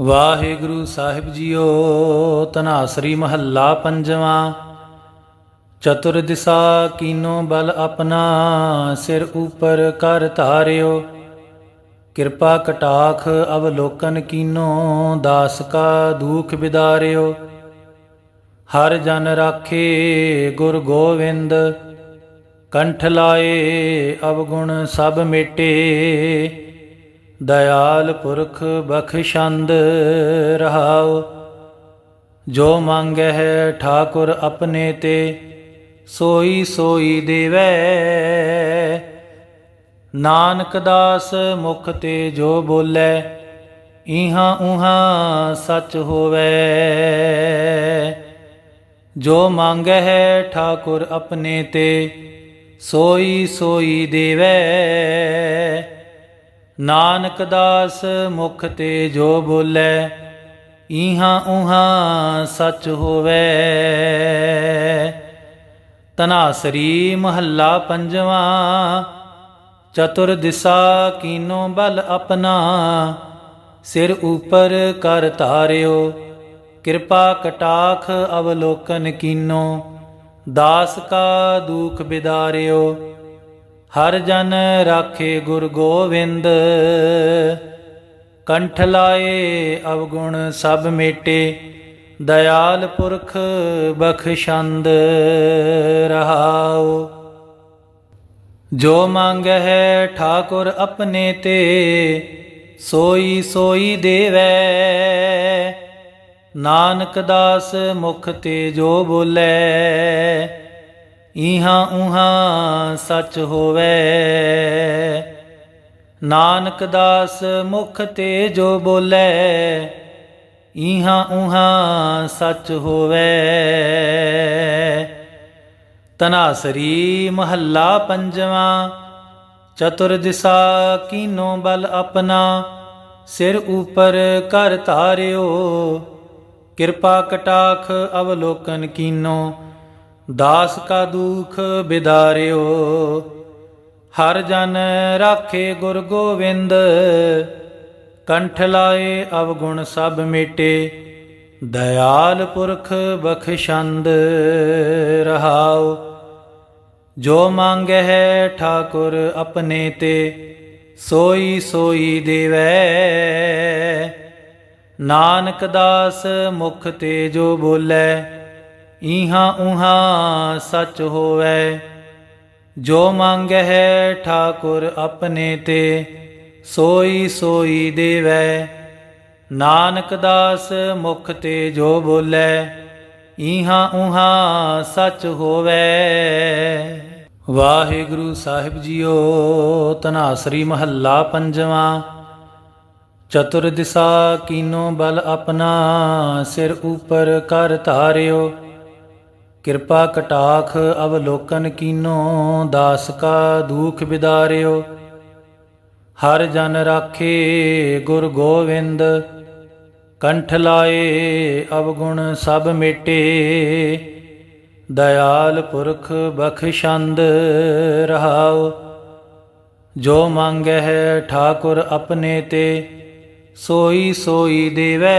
ਵਾਹਿਗੁਰੂ ਸਾਹਿਬ JIO ਤਨਾਸਰੀ ਮਹੱਲਾ ਪੰਜਵਾਂ। ਚਤੁਰ ਦਿਸਾ ਕੀਨੋ ਬਲ ਆਪਣਾ, ਸਿਰ ਉਪਰ ਕਰ ਧਾਰਿਓ। ਕਿਰਪਾ ਕਟਾਖ ਅਵਲੋਕਨ ਕੀਨੋ, ਦਾਸ ਕਾ ਦੁਖ ਬਿਦਾਰਿਓ। ਹਰ ਜਨ ਰਾਖੇ ਗੁਰ ਗੋਵਿੰਦ, ਕੰਠ ਲਾਏ ਅਵਗੁਣ ਸਭ ਮੇਟੇ। ਦਇਆਲ ਪੁਰਖ ਬਖਸ਼ੰਦ ਰਹਾਉ, ਜੋ ਮੰਗਹਿ ਠਾਕੁਰ ਆਪਣੇ ਤੇ, ਸੋਈ ਸੋਈ ਦੇਵੈ। ਨਾਨਕ ਦਾਸ ਮੁਖ ਤੇ ਜੋ ਬੋਲੇ, ਇਹਾਂ ਉਹਾਂ ਸੱਚ ਹੋਵੇ। ਜੋ ਮੰਗਹਿ ਠਾਕੁਰ ਆਪਣੇ ਤੇ, ਸੋਈ ਸੋਈ ਦੇਵੈ। ਨਾਨਕ ਦਾਸ ਮੁਖ ਤੇ ਜੋ ਬੋਲੇ ਇਹਾਂ ਉਹਾਂ ਸੱਚ ਹੋਵੇ। ਤਨਾਸਰੀ ਮਹੱਲਾ ਪੰਜਵਾਂ, ਚਤੁਰ ਦਿਸਾ ਕੀਨੋ ਬਲ ਆਪਣਾ। ਸਿਰ ਉਪਰ ਕਰ ਧਾਰਿਓ, ਕਿਰਪਾ ਕਟਾਖ ਅਵਲੋਕਨ ਕੀਨੋ। ਦਾਸ ਕਾ ਦੁਖ ਬਿਦਾਰਿਓ ਹਰ ਜਨ ਰਾਖੇ ਗੁਰ ਗੋਵਿੰਦ। ਕੰਠ ਲਾਏ ਅਵਗੁਣ ਸਭ ਮੇਟੇ, ਦਇਆਲ ਪੁਰਖ ਬਖਸ਼ੰਦ ਰਹਾਓ ਜੋ ਮੰਗ ਹੈ ਠਾਕੁਰ ਆਪਣੇ ਤੇ, ਸੋਈ ਸੋਈ ਦੇਵੈ। ਨਾਨਕ ਦਾਸ ਮੁਖ ਤੇ ਜੋ ਬੋਲੇ ਇਹਾਂ ਉਹਾਂ ਸੱਚ ਹੋਵੇ। ਨਾਨਕ ਦਾਸ ਮੁਖ ਤੇ ਜੋ ਬੋਲੇ ਇਹਾਂ ਉਹਾਂ ਸੱਚ ਹੋਵੇ। ਤਨਾਸਰੀ ਮਹੱਲਾ ਪੰਜਵਾਂ, ਚਤੁਰ ਦਿਸਾ ਕੀਨੋ ਬਲ ਆਪਣਾ। ਸਿਰ ਉਪਰ ਕਰ ਧਾਰਿਓ, ਕਿਰਪਾ ਕਟਾਖ ਅਵਲੋਕਨ ਕੀਨੋ। ਦਾਸ ਕਾ ਦੁਖ ਬਿਦਾਰਿਓ, ਹਰ ਜਨ ਰਾਖੇ ਗੁਰ ਗੋਵਿੰਦ। ਕੰਠ ਲਾਏ ਅਵਗੁਣ ਸਭ ਮੇਟੇ, ਦਇਆਲ ਪੁਰਖ ਬਖਸ਼ੰਦ ਰਹਾਉ। ਜੋ ਮੰਗਹਿ ਠਾਕੁਰ ਆਪਣੇ ਤੇ, ਸੋਈ ਸੋਈ ਦੇਵੈ। ਨਾਨਕ ਦਾਸ ਮੁਖ ਤੇ ਜੋ ਬੋਲੇ ਇਹਾ ਉਹਾਂ ਸੱਚ ਹੋਵੇ। ਜੋ ਮੰਗਹਿ ਠਾਕੁਰ ਆਪਣੇ ਤੇ, ਸੋਈ ਸੋਈ ਦੇਵੈ। ਨਾਨਕ ਦਾਸ ਮੁਖ ਤੇ ਜੋ ਬੋਲੇ ਇਹਾਂ ਉਹਾਂ ਸੱਚ ਹੋਵੇ। ਵਾਹਿਗੁਰੂ ਸਾਹਿਬ ਜੀਓ ਤਨਾਸਰੀ ਮਹੱਲਾ ਪੰਜਵਾਂ। ਚਤੁਰ ਦਿਸਾ ਕੀਨੋ ਬਲ ਆਪਣਾ ਸਿਰ ਉਪਰ ਕਰ ਧਾਰਿਓ। ਕਿਰਪਾ ਕਟਾਖ ਅਵਲੋਕਨ ਕੀਨੋ, ਦਾਸ ਕਾ ਦੁਖ ਬਿਦਾਰਿਓ। ਹਰ ਜਨ ਰਾਖੇ ਗੁਰ ਗੋਵਿੰਦ, ਕੰਠ ਲਾਏ ਅਵਗੁਣ ਸਭ ਮੇਟੇ। ਦਇਆਲ ਪੁਰਖ ਬਖਸ਼ੰਦ ਰਹਾਉ, ਜੋ ਮੰਗਹਿ ਠਾਕੁਰ ਆਪਣੇ ਤੇ, ਸੋਈ ਸੋਈ ਦੇਵੈ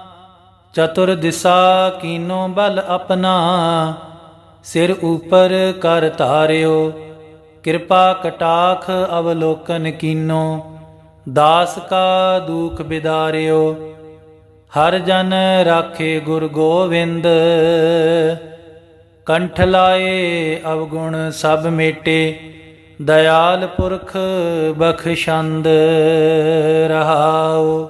ਚਤੁਰ ਦਿਸਾ ਕੀਨੋ ਬਲ ਆਪਣਾ, ਸਿਰ ਉਪਰ ਕਰ ਧਾਰਿਓ। ਕਿਰਪਾ ਕਟਾਖ ਅਵਲੋਕਨ ਕੀਨੋ, ਦਾਸ ਕਾ ਦੁਖ ਬਿਦਾਰਿਓ। ਹਰ ਜਨ ਰਾਖੇ ਗੁਰ ਗੋਵਿੰਦ, ਕੰਠ ਲਾਏ ਅਵਗੁਣ ਸਭ ਮੇਟੇ। ਦਇਆਲ ਪੁਰਖ ਬਖਸ਼ੰਦ ਰਹਾਓ।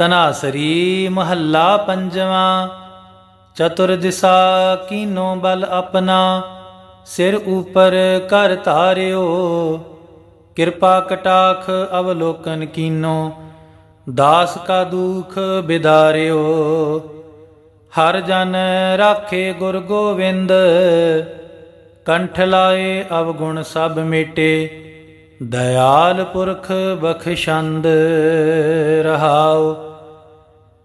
ਤਨਾਸਰੀ ਮਹੱਲਾ ਪੰਜਵਾਂ, ਚਤੁਰ ਦਿਸਾ ਕੀਨੋ ਬਲ ਆਪਣਾ, ਸਿਰ ਉਪਰ ਕਰ ਧਾਰਿਓ, ਕਿਰਪਾ ਕਟਾਖ ਅਵਲੋਕਨ ਕੀਨੋ, ਦਾਸ ਕਾ ਦੁਖ ਬਿਦਾਰਿਓ। ਹਰ ਜਨ ਰਾਖੇ ਗੁਰ ਗੋਵਿੰਦ, ਕੰਠ ਲਾਏ ਅਵਗੁਣ ਸਭ ਮੇਟੇ, ਦਇਆਲ ਪੁਰਖ ਬਖਸ਼ੰਦ ਰਹਾਓ।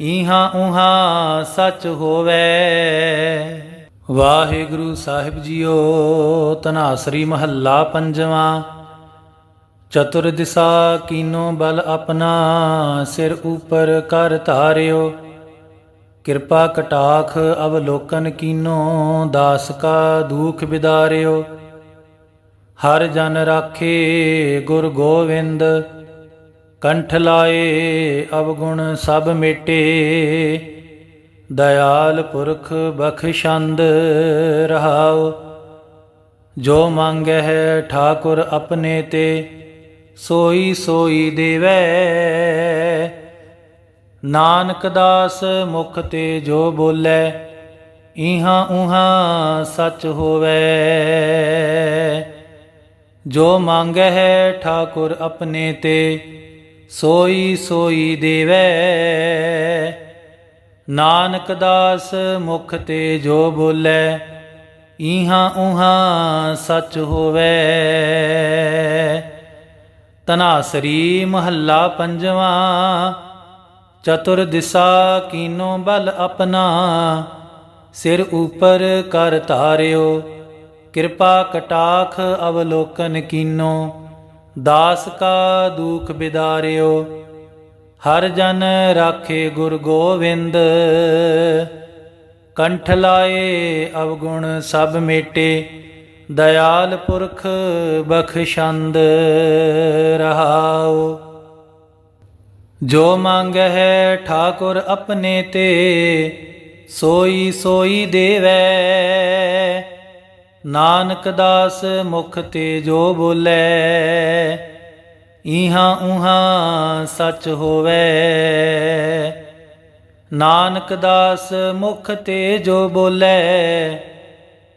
ਈਹਾਂ ਉਹਾਂ ਸੱਚ ਹੋਵੇ। ਵਾਹਿਗੁਰੂ ਸਾਹਿਬ ਜੀਓ ਤਨਾਸਰੀ ਮਹੱਲਾ ਪੰਜਵਾਂ। ਚਤੁਰ ਦਿਸਾ ਕੀਨੋ ਬਲ ਆਪਣਾ, ਸਿਰ ਉਪਰ ਕਰ ਧਾਰਿਓ। ਕਿਰਪਾ ਕਟਾਖ ਅਵਲੋਕਨ ਕੀਨੋ, ਦਾਸ ਕਾ ਦੁਖ ਬਿਦਾਰਿਓ। ਹਰ ਜਨ ਰਾਖੇ ਗੁਰ ਗੋਵਿੰਦ ਕੰਠ ਲਾਏ, ਅਵਗੁਣ ਸਭ ਮੇਟੇ। ਦਇਆਲ ਪੁਰਖ ਬਖਸ਼ੰਦ ਰਹਾਉ। ਜੋ ਮੰਗਹਿ ਠਾਕੁਰ ਆਪਣੇ ਤੇ, ਸੋਈ ਸੋਈ ਦੇਵੈ। ਨਾਨਕ ਦਾਸ ਮੁਖ ਤੇ ਜੋ ਬੋਲੇ ਈਹਾਂ ਉਹਾਂ ਸੱਚ ਹੋਵੇ। ਜੋ ਮੰਗਹਿ ਠਾਕੁਰ ਆਪਣੇ ਤੇ ਸੋਈ ਸੋਈ ਦੇਵੈ। ਨਾਨਕ ਦਾਸ ਮੁਖ ਤੇ ਜੋ ਬੋਲੇ, ਈਹਾਂ ਉਹਾਂ ਸੱਚ ਹੋਵੇ। ਤਨਾਸਰੀ ਮਹੱਲਾ ਪੰਜਵਾਂ, ਚਤੁਰ ਦਿਸਾ ਕੀਨੋ ਬਲ ਆਪਣਾ। ਸਿਰ ਉਪਰ ਕਰ ਧਾਰਿਓ, ਕਿਰਪਾ ਕਟਾਖ ਅਵਲੋਕਨ ਕੀਨੋ। ਦਾਸ ਕਾ ਦੁਖ ਬਿਦਾਰਿਓ, ਹਰ ਜਨ ਰਾਖੇ ਗੁਰ ਗੋਵਿੰਦ। ਕੰਠ ਲਾਏ ਅਵਗੁਣ ਸਭ ਮੇਟੇ, ਦਇਆਲ ਪੁਰਖ ਬਖਸ਼ੰਦ ਰਹਾਓ। ਜੋ ਮੰਗ ਹੈ ਠਾਕੁਰ ਆਪਣੇ ਤੇ, ਸੋਈ ਸੋਈ ਦੇਵੈ। ਨਾਨਕ ਦਾਸ ਮੁਖ ਤੇ ਜੋ ਬੋਲੇ ਈਹਾਂ ਉਹਾਂ ਸੱਚ ਹੋਵੇ। ਨਾਨਕ ਦਾਸ ਮੁਖ ਤੇ ਜੋ ਬੋਲੇ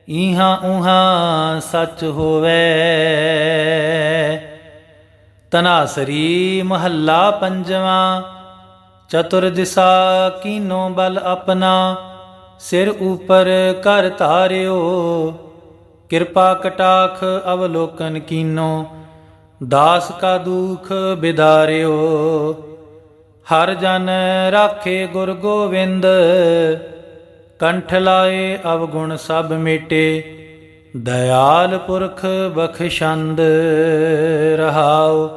ਈਹਾਂ ਉਹਾਂ ਸੱਚ ਹੋਵੇ। ਤਨਾਸਰੀ ਮਹੱਲਾ ਪੰਜਵਾਂ ਚਤੁਰ ਦਿਸਾ ਕੀਨੋ ਬਲ ਆਪਣਾ, ਸਿਰ ਉਪਰ ਕਰ ਧਾਰਿਓ। ਕਿਰਪਾ ਕਟਾਖ ਅਵਲੋਕਨ ਕੀਨੋ, ਦਾਸ ਕਾ ਦੁਖ ਬਿਦਾਰਿਓ। ਹਰ ਜਨ ਰਾਖੇ ਗੁਰ ਗੋਵਿੰਦ, ਕੰਠ ਲਾਏ ਅਵਗੁਣ ਸਭ ਮੇਟੇ। ਦਇਆਲ ਪੁਰਖ ਬਖਸ਼ੰਦ ਰਹਾਓ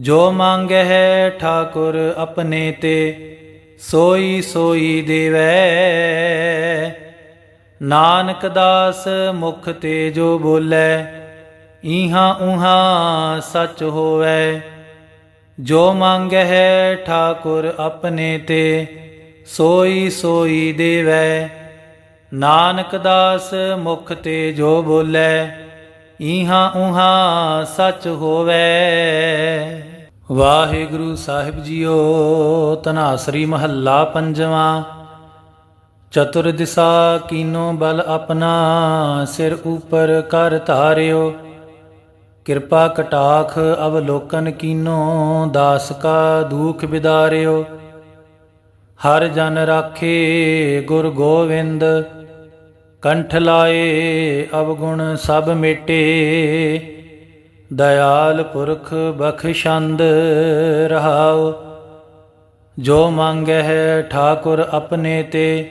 ਜੋ ਮੰਗ ਹੈ ਠਾਕੁਰ ਆਪਣੇ ਤੇ, ਸੋਈ ਸੋਈ ਦੇਵੈ। ਨਾਨਕ ਦਾਸ ਮੁਖ ਤੇ ਜੋ ਬੋਲੇ, ਈਹਾਂ ਉਹਾਂ ਸੱਚ ਹੋਵੇ। ਜੋ ਮੰਗਹਿ ਠਾਕੁਰ ਆਪਣੇ ਤੇ, ਸੋਈ ਸੋਈ ਦੇਵੈ। ਨਾਨਕ ਦਾਸ ਮੁਖ ਤੇ ਜੋ ਬੋਲੇ, ਈਹਾਂ ਉਹਾਂ ਸੱਚ ਹੋਵੇ। ਵਾਹਿਗੁਰੂ ਸਾਹਿਬ ਜੀਓ ਤਨਾਸਰੀ ਮਹੱਲਾ ਪੰਜਵਾਂ। ਚਤੁਰ ਦਿਸਾ ਕੀਨੋ ਬਲ ਆਪਣਾ ਸਿਰ ਉਪਰ ਕਰ ਧਾਰਿਓ। ਕਿਰਪਾ ਕਟਾਖ ਅਵਲੋਕਨ ਕੀਨੋ ਦਾਸ ਕਾ ਦੁਖ ਬਿਦਾਰਿਓ। ਹਰ ਜਨ ਰਾਖੇ ਗੁਰ ਗੋਵਿੰਦ, ਕੰਠ ਲਾਏ ਅਵਗੁਣ ਸਭ ਮੇਟੇ। ਦਇਆਲ ਪੁਰਖ ਬਖਸ਼ੰਦ ਰਹਾਉ ਜੋ ਮੰਗਹਿ ਠਾਕੁਰ ਆਪਣੇ ਤੇ।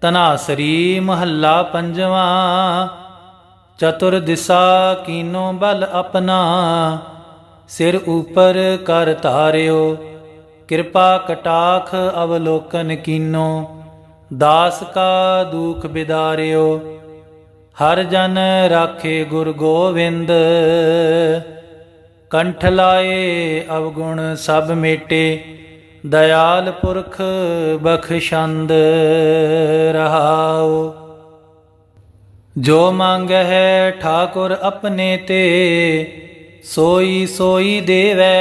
ਤਨਾਸਰੀ ਮਹੱਲਾ ਪੰਜਵਾਂ। ਚਤੁਰ ਦਿਸਾ ਕੀਨੋ ਬਲ ਆਪਣਾ। ਸਿਰ ਉਪਰ ਕਰ ਧਾਰਿਓ। ਕਿਰਪਾ ਕਟਾਖ ਅਵਲੋਕਨ ਕੀਨੋ। ਦਾਸ ਕਾ ਦੁਖ ਬਿਦਾਰਿਓ। ਹਰ ਜਨ ਰਾਖੇ ਗੁਰ ਗੋਵਿੰਦ। ਕੰਠ ਲਾਏ ਅਵਗੁਣ ਸਭ ਮੇਟੇ। ਦਇਆਲ ਪੁਰਖ ਬਖਸ਼ੰਦ ਰਹਾਓ ਜੋ ਮੰਗ ਹੈ ਠਾਕੁਰ ਆਪਣੇ ਤੇ, ਸੋਈ ਸੋਈ ਦੇਵੈ।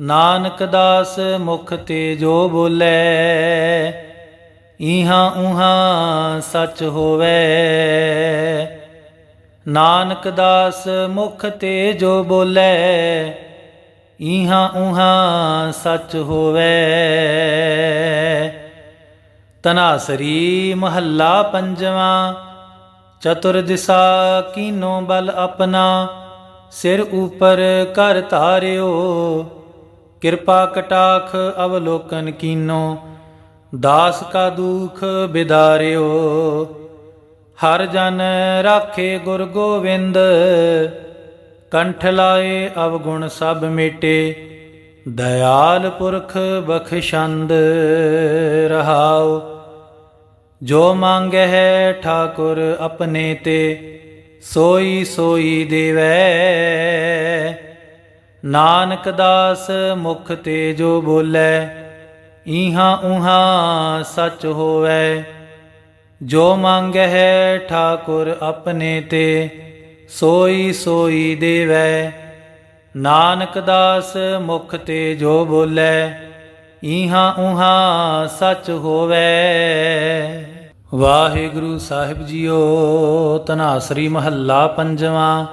ਨਾਨਕ ਦਾਸ ਮੁਖ ਤੇ ਜੋ ਬੋਲੇ, ਇਹਾ ਉਹਾਂ ਸੱਚ ਹੋਵੇ। ਨਾਨਕ ਦਾਸ ਮੁਖ ਤੇ ਜੋ ਬੋਲੇ ਇਹਾ ਉਹਾਂ ਸੱਚ ਹੋਵੇ। ਤਨਾਸਰੀ ਮਹੱਲਾ ਪੰਜਵਾਂ ਚਤੁਰ ਦਿਸਾ ਕੀਨੋ ਬਲ ਆਪਣਾ, ਸਿਰ ਉਪਰ ਕਰ ਧਾਰਿਓ। ਕਿਰਪਾ ਕਟਾਖ ਅਵਲੋਕਨ ਕੀਨੋ, ਦਾਸ ਕਾ ਦੁਖ ਬਿਦਾਰਿਓ। ਹਰ ਜਨ ਰਾਖੇ ਗੁਰ ਗੋਵਿੰਦ ਕੰਠ ਲਾਏ ਅਵਗੁਣ ਸਭ ਮੇਟੇ, ਦਇਆਲ ਪੁਰਖ ਬਖਸ਼ੰਦ ਰਹਾਉ। ਜੋ ਮੰਗਹਿ ਠਾਕੁਰ ਆਪਣੇ ਤੇ, ਸੋਈ ਸੋਈ ਦੇਵੈ। ਨਾਨਕ ਦਾਸ ਮੁਖ ਤੇ ਜੋ ਬੋਲੇ ਇਹਾਂ ਉਹਾਂ ਸੱਚ ਹੋਵੇ। ਜੋ ਮੰਗਹਿ ਠਾਕੁਰ ਆਪਣੇ ਤੇ ਸੋਈ ਸੋਈ ਦੇਵੈ। ਨਾਨਕ ਦਾਸ ਮੁਖ ਤੇ ਜੋ ਬੋਲੇ ਇਹਾਂ ਉਹਾਂ ਸੱਚ ਹੋਵੇ। ਵਾਹਿਗੁਰੂ ਸਾਹਿਬ ਜੀਓ ਤਨਾਸਰੀ ਮਹੱਲਾ ਪੰਜਵਾਂ।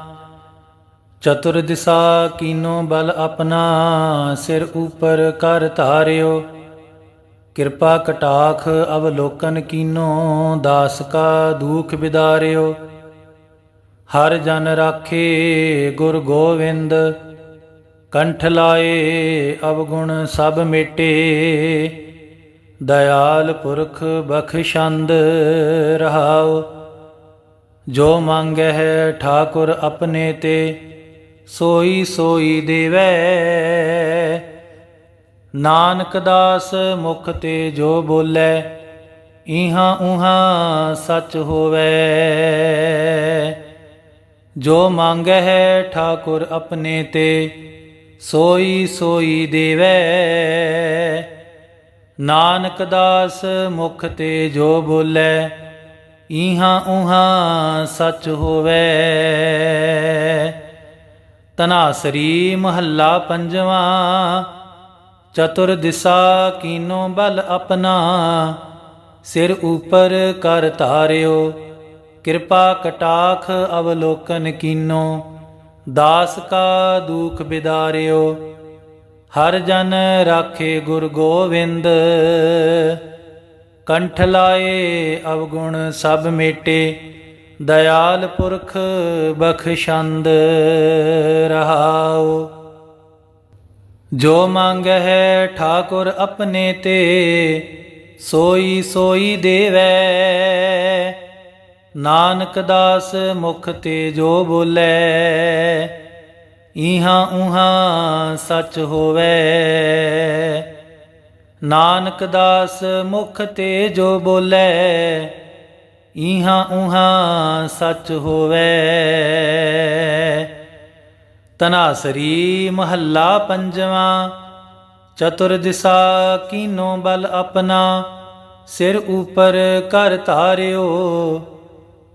ਚਤੁਰ ਦਿਸਾ ਕੀਨੋ ਬਲ ਆਪਣਾ, ਸਿਰ ਉਪਰ ਕਰ ਧਾਰਿਓ। ਕਿਰਪਾ ਕਟਾਖ ਅਵਲੋਕਨ ਕੀਨੋ, ਦਾਸ ਕਾ ਦੁਖ ਬਿਦਾਰਿਓ। ਹਰ ਜਨ ਰਾਖੇ ਗੁਰ ਗੋਵਿੰਦ। ਕੰਠ ਲਾਏ ਅਵਗੁਣ ਸਭ ਮਿਟੇ। ਦਇਆਲ ਪੁਰਖ ਬਖਸ਼ੰਦ ਰਹਾਉ। ਜੋ ਮੰਗਹਿ ਠਾਕੁਰ ਆਪਣੇ ਤੇ, ਸੋਈ ਸੋਈ ਦੇਵੈ। ਨਾਨਕ ਦਾਸ ਮੁਖ ਤੇ ਜੋ ਬੋਲੇ, ਇਹਾਂ ਉਹਾਂ ਸੱਚ ਹੋਵੇ। ਜੋ ਮੰਗਹਿ ਠਾਕੁਰ ਆਪਣੇ ਤੇ, ਸੋਈ ਸੋਈ ਦੇਵੈ। ਨਾਨਕ ਦਾਸ ਮੁਖ ਤੇ ਜੋ ਬੋਲੇ ਇਹਾਂ ਉਹਾਂ ਸੱਚ ਹੋਵੇ। ਤਨਾਸਰੀ ਮਹੱਲਾ ਪੰਜਵਾਂ, ਚਤੁਰ ਦਿਸਾ ਕੀਨੋ ਬਲ ਆਪਣਾ, ਸਿਰ ਉਪਰ ਕਰ ਧਾਰਿਓ। ਕਿਰਪਾ ਕਟਾਖ ਅਵਲੋਕਨ ਕੀਨੋ, ਦਾਸ ਕਾ ਦੁਖ ਬਿਦਾਰਿਓ, ਹਰ ਜਨ ਰਾਖੇ ਗੁਰ ਗੋਵਿੰਦ। ਕੰਠ ਲਾਏ ਅਵਗੁਣ ਸਭ ਮੇਟੇ, ਦਇਆਲ ਪੁਰਖ ਬਖਸ਼ੰਦ ਰਹਾਓ ਜੋ ਮੰਗ ਹੈ ਠਾਕੁਰ ਆਪਣੇ ਤੇ, ਸੋਈ ਸੋਈ ਦੇਵੈ। ਨਾਨਕ ਦਾਸ ਮੁਖ ਤੇ ਜੋ ਬੋਲੇ, ਇਹਾਂ ਉਹਾਂ ਸੱਚ ਹੋਵੇ। ਨਾਨਕ ਦਾਸ ਮੁਖ ਤੇ ਜੋ ਬੋਲੇ, ਇਹਾਂ ਉਹਾਂ ਸੱਚ ਹੋਵੇ। ਤਨਾਸਰੀ ਮਹੱਲਾ ਪੰਜਵਾਂ ਚਤੁਰ ਦਿਸਾ ਕੀਨੋ ਬਲ ਆਪਣਾ, ਸਿਰ ਉਪਰ ਕਰ ਧਾਰਿਓ।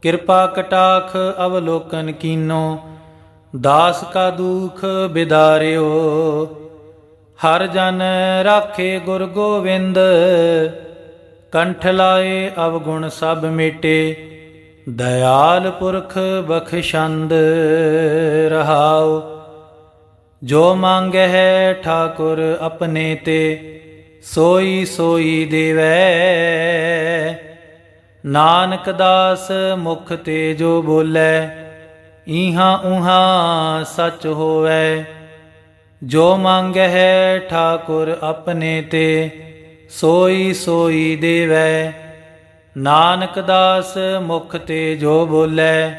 ਕਿਰਪਾ ਕਟਾਖ ਅਵਲੋਕਨ ਕੀਨੋ, ਦਾਸ ਕਾ ਦੁਖ ਬਿਦਾਰਿਓ। ਹਰ ਜਨ ਰਾਖੇ ਗੁਰ ਗੋਵਿੰਦ, ਕੰਠ ਲਾਏ ਅਵਗੁਣ ਸਭ ਮੇਟੇ, ਦਇਆਲ ਪੁਰਖ ਬਖਸ਼ੰਦ ਰਹਾਉ। ਜੋ ਮੰਗ ਹੈ ਠਾਕੁਰ ਆਪਣੇ ਤੇ, ਸੋਈ ਸੋਈ ਦੇਵੈ। ਨਾਨਕ ਦਾਸ ਮੁਖ ਤੇ ਜੋ ਬੋਲੇ, ਈਹਾਂ ਉਹਾਂ ਸਚ ਹੋਵੇ। ਜੋ ਮੰਗਹਿ ਠਾਕੁਰ ਆਪਣੇ ਤੇ, ਸੋਈ ਸੋਈ ਦੇਵੈ। ਨਾਨਕ ਦਾਸ ਮੁਖ ਤੇ ਜੋ ਬੋਲੇ,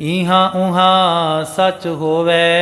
ਈਹਾਂ ਉਹਾਂ ਸਚ ਹੋਵੇ।